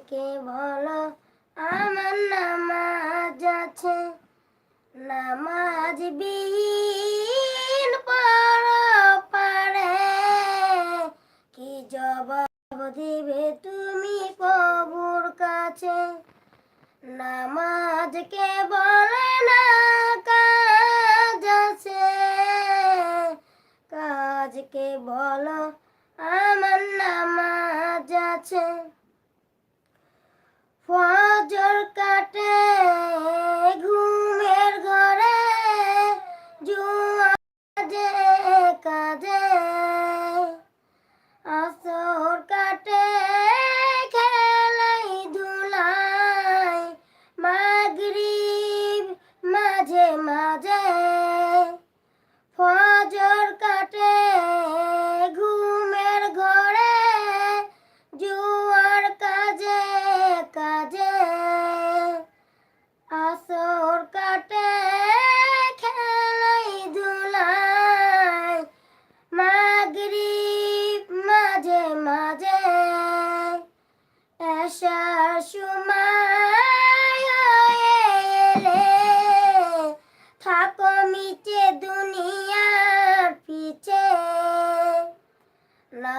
কাজকে বলো, আমার নামাজ আছে। নামাজ বিহীন পর পারে। কি জবাব দিবে তুমি প্রভুর কাছে? নামাজকে বলে না কাজ আছে? কাজকে বলো, আমার নামাজ আছে। ফজর কাটে ঘুমের ঘরে জুয়াজে কাজে। আসর কাটে খেলাই ধুলাই মাগরিব মাঝে মাঝে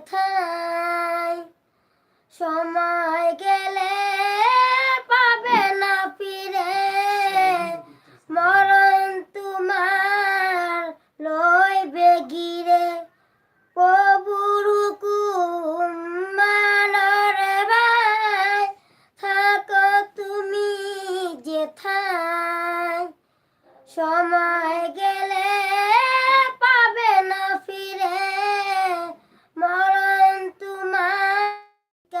যেথায় সময় গেলে পাবে না ফিরে। মরণ তোমার লইবে গিরে। তুমি সময় গেলে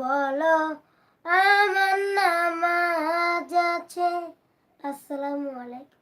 বলো আমার নামাজ আছে আসসালামু আলাইকুম।